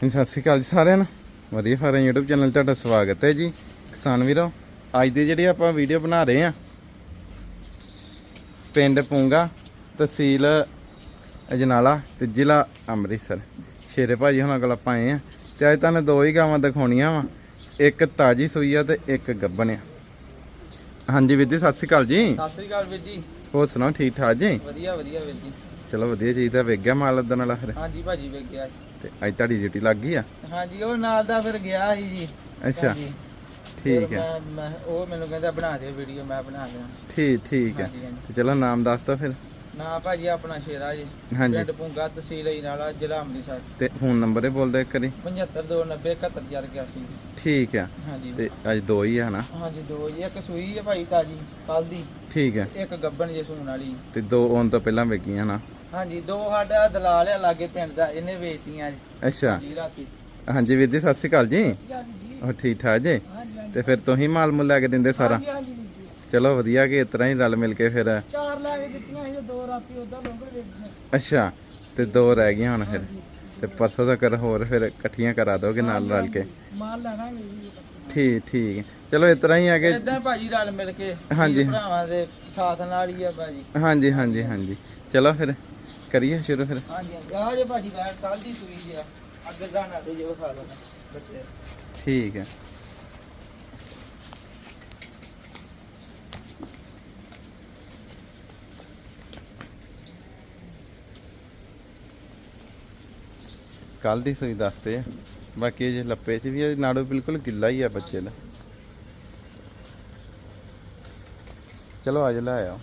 ਜੀ, ਸਤਿ ਸ਼੍ਰੀ ਅਕਾਲ ਜੀ ਸਾਰਿਆਂ ਨੂੰ। ਵਧੀਆ ਫਾਰਮ YouTube ਚੈਨਲ 'ਤੇ ਤੁਹਾਡਾ ਸਵਾਗਤ ਹੈ ਜੀ। ਕਿਸਾਨ ਵੀਰੋ ਅੱਜ ਦੀ ਜਿਹੜੀ ਆਪਾਂ ਵੀਡੀਓ ਬਣਾ ਰਹੇ ਆ ਪਿੰਡ ਪੂੰਗਾ ਤਹਿਸੀਲ ਅਜਨਾਲਾ ਤੇ ਜ਼ਿਲ੍ਹਾ ਅੰਮ੍ਰਿਤਸਰ। ਸ਼ੇਰੇ ਭਾਜੀ ਹੁਣਾਂ ਕੋਲ ਆਪਾਂ ਆਏ ਆ ਤੇ ਅੱਜ ਤੁਹਾਨੂੰ ਦੋ ਹੀ ਗਾਵਾਂ ਦਿਖਾਉਣੀਆਂ ਵਾ। ਇੱਕ ਤਾਜੀ ਸੂਈ ਆ ਤੇ ਇੱਕ ਗੱਬਨ ਆ। ਹਾਂਜੀ ਵੀਰ ਜੀ ਸਤਿ ਸ਼੍ਰੀ ਅਕਾਲ ਜੀ। ਸਤਿ ਸ੍ਰੀ ਅਕਾਲ ਵੀਰ ਜੀ। ਹੋਰ ਸੁਣਾਓ ਠੀਕ ਠਾਕ ਜੀ? ਵਧੀਆ ਵਧੀਆ ਵੀਰ ਜੀ। ਚਲੋ ਵਧੀਆ ਚਾਹੀਦਾ ਵੇਖ ਗਿਆ ਮਾਲ ਉਦਣ ਵਾਲਾ ਫਿਰ। ਹਾਂਜੀ ਭਾਜੀ ਵੇਖ ਗਿਆ ਤੇ ਅੱਜ ਤੁਹਾਡੀ ਡਿਊਟੀ ਲੱਗ ਗਈ ਆ? ਹਾਂਜੀ ਉਹ ਨਾਲ ਦਾ ਫਿਰ ਗਿਆ ਸੀ ਜੀ। ਅੱਛਾ ਭਾਜੀ। ਠੀਕ ਹੈ ਮੈਂ- ਮੈਂ ਉਹ ਮੈਨੂੰ ਕਹਿੰਦਾ ਬਣਾ ਦੇ ਵੀਡੀਓ ਮੈਂ ਬਣਾ ਦਿਆਂ। ਠੀਕ ਠੀਕ ਹੈ ਹਾਂਜੀ ਹਾਂਜੀ। ਤੇ ਚਲੋ ਨਾਮ ਦੱਸ ਦੋ ਫਿਰ। ਨਾ ਭਾਜੀ ਆਪਣਾ ਸ਼ੇਰਾ ਜੀ। ਹਾਂਜੀ। ਪਿੰਡ ਪੁੰਗਾ ਤਹਿਸੀਲ ਇਨਾਲਾ ਜ਼ਿਲ੍ਹਾ ਅੰਮ੍ਰਿਤਸਰ। ਤੇ ਫੋਨ ਨੰਬਰ ਇਹ ਬੋਲ ਇੱਕ ਵਾਰੀ। 7529 71081 ਠੀਕ ਆ। ਹਾਂਜੀ। ਤੇ ਅੱਜ ਦੋ ਹੀ ਆ ਹਨਾ? ਹਾਂਜੀ ਦੋ ਜੀ ਇੱਕ ਸੂਈ ਹੈ ਭਾਈ ਤਾਜੀ ਕੱਲ ਦੀ। ਠੀਕ ਹੈ ਇੱਕ ਗੱਬਣ ਜੇ ਸੂਣ ਵਾਲੀ। ਤੇ ਦੋ ਆਉਣ ਤੋਂ ਪਹਿਲਾਂ ਵੇਗੀਆਂ ਨਾ ਹਾਂਜੀ ਦੋ ਸਾਡਾ ਦਲਾਲ ਆ ਲਾਗੇ ਪਿੰਡ ਦਾ ਇਹਨੇ ਵੇਚਤੀਆਂ ਜੀ। ਅੱਛਾ। ਜੀ ਰਾਤੀ। ਹਾਂਜੀ ਵੀਰ ਜੀ ਸਤਿ ਸ਼੍ਰੀ ਅਕਾਲ ਜੀ। ਉਹ ਠੀਕ ਠਾਕ ਜੀ? ਤੇ ਫਿਰ ਤੁਸੀਂ ਮਾਲ ਮੁੱਲ ਲੈ ਕੇ ਦਿੰਦੇ ਸਾਰਾ? ਚਲੋ ਵਧੀਆ ਕਿ ਇਤਰਾ ਹੀ ਰਲ ਮਿਲ ਕੇ ਫਿਰ। ਚਾਰ ਲੈ ਕੇ ਦਿੱਤੀਆਂ ਸੀ ਦੋ ਰਾਤੀ ਉਦਾਂ ਲੋਂਗਰ ਵੇਚੀਆਂ ਅੱਛਾ ਤੇ ਦੋ ਰਹਿ ਗਈਆਂ ਹੁਣ ਫਿਰ। ਤੇ ਪਰਸੋਂ ਤੱਕ ਹੋਰ ਫਿਰ ਇਕੱਠੀਆਂ ਕਰਾ ਦੋਗੇ ਨਾਲ ਰਲ ਕੇ? ਮਾਲ ਲੈਣਾਗੇ ਜੀ। ਠੀਕ ਠੀਕ। ਚਲੋ ਇਤਰਾ ਹੀ ਆ ਕਿ ਇਦਾਂ ਭਾਜੀ ਰਲ ਮਿਲ ਕੇ ਹਾਂਜੀ। ਭਰਾਵਾਂ ਦੇ ਸਾਥ ਨਾਲ ਹੀ ਆ ਭਾਜੀ। ਹਾਂਜੀ ਹਾਂਜੀ ਹਾਂਜੀ। ਚਲੋ ਫਿਰ ਕਰੀਏ ਸ਼ੁਰੂ ਫਿਰ। ਹਾਂਜੀ ਹਾਂਜੀ। ਆ ਜੇ ਭਾਜੀ ਬੈਠ ਕੱਲ ਦੀ ਸੂਈ ਆ। ਅੱਗੇ ਦਾ ਨਾ ਦੇ ਜੇ ਵਿਖਾ ਦੋ ਬੱਚੇ। ਠੀਕ ਹੈ। ਕੱਲ ਦੀ ਸੂਈ ਦੱਸਦੇ ਆ। ਬਾਕੀ ਇਹ ਲੱਪੇ 'ਚ ਵੀ ਇਹ ਨਾੜੂ ਬਿਲਕੁਲ ਗਿੱਲਾ ਹੀ ਆ ਬੱਚੇ ਦਾ। ਚਲੋ ਅੱਜ ਲੈ ਆਓ।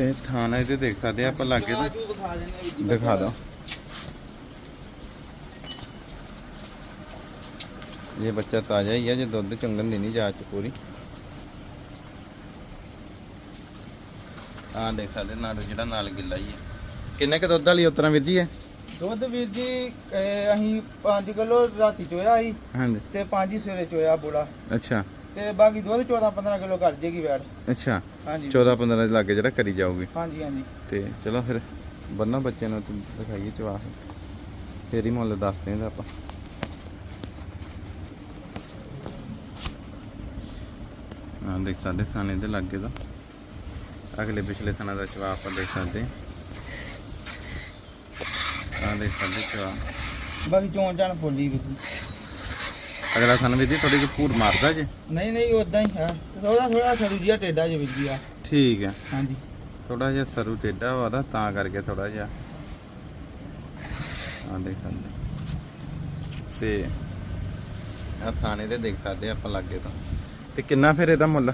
ਤੇ ਥਾਣਾ ਇਹਦੇ ਦੇਖ ਸਕਦੇ ਆ ਆਪਾਂ ਲਾਗੇ ਤੋਂ ਆ ਦਿਖਾ ਦਿਓ। ਇਹ ਬੱਚਾ ਤਾਜ਼ਾ ਹੀ ਆ ਜੇ ਦੁੱਧ ਚੁੰਗਣ ਦੀ ਨਹੀਂ ਜਾਚ ਪੂਰੀ। ਆਹ ਦੇਖ ਸਕਦੇ ਨਾਲ ਜਿਹੜਾ ਨਾਲ ਗਿੱਲਾ ਹੀ ਹੈ ਕਿੰਨੇ ਕ ਦੁੱਧ ਵਾਲੀ ਉਤਰਾ ਵਿਧੀ ਹੈ ਦੁੱਧ ਵੀਰ ਜੀ ਅਸੀਂ 5 ਕਿਲੋ ਰਾਤੀ ਚੋਇਆ ਸੀ ਹਾਂਜੀ। ਤੇ 5 ਹੀ ਸਵੇਰੇ ਚੋਇਆ ਬੋਲਾ। ਅੱਛਾ। ਤੇ ਬਾਕੀ ਦੁੱਧ 14 15 ਕਿਲੋ ਕਰ ਜੇਗੀ ਵੈੜ। ਅੱਛਾ। ਹਾਂਜੀ। 14 15 ਦੇ ਲਾਗੇ ਜਿਹੜਾ ਕਰੀ ਜਾਊਗੀ। ਹਾਂਜੀ ਹਾਂਜੀ। ਤੇ ਚਲੋ ਫਿਰ ਬੰਨਾ ਬੱਚੇ ਨੂੰ ਦਿਖਾਈਏ ਚਵਾ ਫੇਰ ਹੀ ਮੁੱਲ ਦੱਸਦੇ ਹਾਂ ਆਪਾਂ। ਹਾਂ ਦੇਖ ਸਕਦੇ ਥਾਣੇ ਦੇ ਲਾਗੇ ਦਾ। ਅਗਲੇ ਪਿਛਲੇ ਥਾਣਾ ਦਾ ਚਵਾ ਆਪਾਂ ਦੇਖ ਸਕਦੇ ਹਾਂ। ਦੇਖ ਸਕਦੇ ਚਵਾ ਬਾਕੀ ਚੋਣ ਚਾਣ ਬੋਲੀ ਜੀ ਅਗਲਾ ਥਾਣਾ ਵੀ ਦੀ ਥੋੜੀ ਜਿਹੀ ਫੂਡ ਮਾਰਦਾ ਜੇ? ਨਹੀਂ ਨਹੀਂ ਉਦਾਂ ਹੀ ਹੈ। ਉਹਦਾ ਥੋੜਾ ਸਰੂ ਜਿਹਾ ਟੇਡਾ ਜਿਹਾ ਜੀ ਆ। ਠੀਕ ਹੈ। ਹਾਂਜੀ। ਥੋੜਾ ਜਿਹਾ ਸਰੂ ਟੇਡਾ ਵਾ ਉਹਦਾ ਤਾਂ ਕਰਕੇ ਥੋੜਾ ਜਿਹਾ। ਦੇਖ ਸਕਦੇ ਤੇ ਆ ਥਾਣੇ ਦੇ ਦੇਖ ਸਕਦੇ ਆ ਆਪਾਂ ਲੱਗੇ ਤਾਂ। ਤੇ ਕਿੰਨਾ ਫਿਰ ਇਹਦਾ ਮੁੱਲ?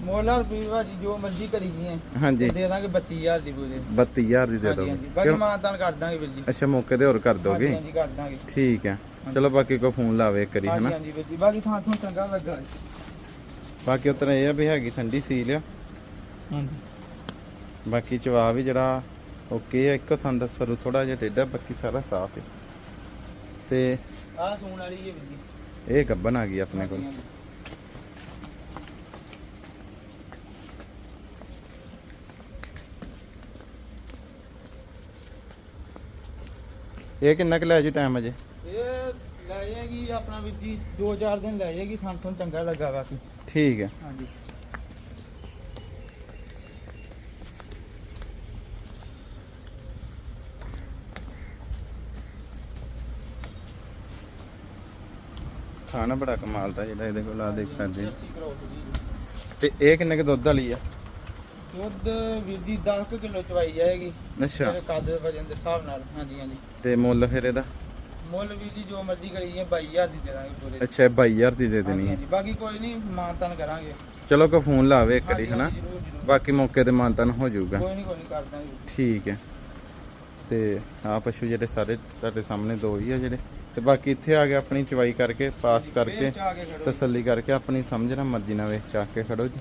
ਮੋਲਾ ਰੁਪਏ ਭਾਜੀ ਜੋ ਮਰਜ਼ੀ ਕਰੀ ਗਏ ਹਾਂਜੀ। ਦੇ ਦਾਂਗੇ 32000 ਦੀ ਪੂਰੇ। 32000 ਦੀ ਦੇ ਹਾਂਜੀ ਬਾਕੀ ਕਿਉਂ? ਮਾਨਤਾਨ ਕਰ ਦਾਂਗੇ ਵੀਰ ਜੀ। ਅੱਛਾ ਮੌਕੇ ਤੇ ਹੋਰ ਕਰ ਦੋਗੇ? ਹਾਂਜੀ ਕਰ ਦਾਂਗੇ। ਠੀਕ ਹੈ। ਚਲੋ ਬਾਕੀ ਕੋ ਫੋਨ ਲਾਵੇ ਇੱਕ ਵਾਰੀ ਹਨਾ? ਹਾਂਜੀ ਵੀਰ ਜੀ। ਬਾਕੀ ਥਾਂ ਥੋਂ ਚੰਗਾ ਲੱਗਾ ਹੈ। ਬਾਕੀ ਉਤਰ ਇਹ ਆ ਵੀ ਹੈਗੀ ਠੰਡੀ ਸੀਲ ਆ। ਹਾਂਜੀ। ਬਾਕੀ ਚਵਾ ਵੀ ਜਿਹੜਾ ਓਕੇ ਆ। ਇੱਕੋ ਥਾਂ ਦਾ ਸਰੂ ਥੋੜਾ ਜਿਹਾ ਟੇਡਾ ਬਾਕੀ ਸਾਰਾ ਸਾਫ਼ ਹੈ ਤੇ ਆਹ ਸੂਣ ਵਾਲੀ ਹੈ ਵੀਰ ਜੀ। ਇਹ ਗੱਬਨ ਆ ਗਈ ਆਪਣੇ ਕੋਲ। ਇਹ ਕਿੰਨਾ ਕੁ ਲੈ ਜੀ ਟਾਈਮ ਅਜੇ? ਇਹ ਲੈ ਜਾਏਗੀ ਆਪਣਾ ਵੀਰ ਜੀ 2-4 ਦਿਨ ਲੈ ਜਾਏਗੀ ਥੋਂ ਚੰਗਾ ਲੱਗਾ ਬਾਕੀ। ਠੀਕ ਹੈ। ਹਾਂਜੀ। ਖਾਣਾ ਬੜਾ ਕਮਾਲ ਦਾ ਜਿਹੜਾ ਇਹਦੇ ਕੋਲ ਆ ਦੇਖ ਸਕਦੇ। ਜਰਸੀ ਤੇ ਇਹ ਕਿੰਨੇ ਕੁ ਦੁੱਧ ਵਾਲੀ ਆ? ਦੁੱਧ ਵੀਰ ਜੀ 10 ਕਿਲੋ ਚਵਾਈ ਜਾਏਗੀ। ਅੱਛਾ। ਮੇਰੇ ਕੱਦ ਵਜਨ ਦੇ ਹਿਸਾਬ ਨਾਲ ਹਾਂਜੀ ਹਾਂਜੀ। ਤੇ ਮੁੱਲ ਫਿਰ ਇਹਦਾ? ਮੁੱਲ ਵੀਰ ਜੀ ਜੋ ਮਰਜ਼ੀ ਕਰੀਏ 22000 ਦੀ ਦੇ ਦਾਂਗੇ ਪੂਰੇ। ਅੱਛਾ 22000 ਦੀ ਦੇ ਦੇਣੀ ਹੈ। ਹਾਂਜੀ। ਬਾਕੀ ਕੋਈ ਨਹੀਂ ਮਾਨਤਾਨ ਕਰਾਂਗੇ। ਚਲੋ ਕੋ ਫੋਨ ਲਾਵੇ ਇੱਕ ਵਾਰੀ ਹਾਂਜੀ, ਹਨਾ? ਹਾਂਜੀ, ਜ਼ਰੂਰ, ਜ਼ਰੂਰ। ਬਾਕੀ ਮੌਕੇ ਤੇ ਮਾਨਤਨ ਹੋ ਜਾਊਗਾ। ਕੋਈ ਨਹੀਂ ਕੋਈ ਨਹੀਂ ਕਰ ਦਾਂਗੇ। ਠੀਕ ਹੈ। ਤੇ ਆ ਪਸ਼ੂ ਜਿਹੜੇ ਸਾਰੇ ਤੁਹਾਡੇ ਸਾਹਮਣੇ ਦੋ ਹੀ ਆ ਜਿਹੜੇ। ਤੇ ਬਾਕੀ ਇੱਥੇ ਆ ਕੇ ਆਪਣੀ ਚਵਾਈ ਕਰਕੇ ਪਾਸ ਕਰਕੇ ਵਿੱਚ ਆ ਕੇ ਖੜੋ ਤਸੱਲੀ ਕਰਕੇ ਆਪਣੀ ਸਮਝ ਨਾਲ ਮਰਜ਼ੀ ਨਾਲ ਵੇਚ ਚੱਕ ਕੇ ਖੜੋ ਜੀ।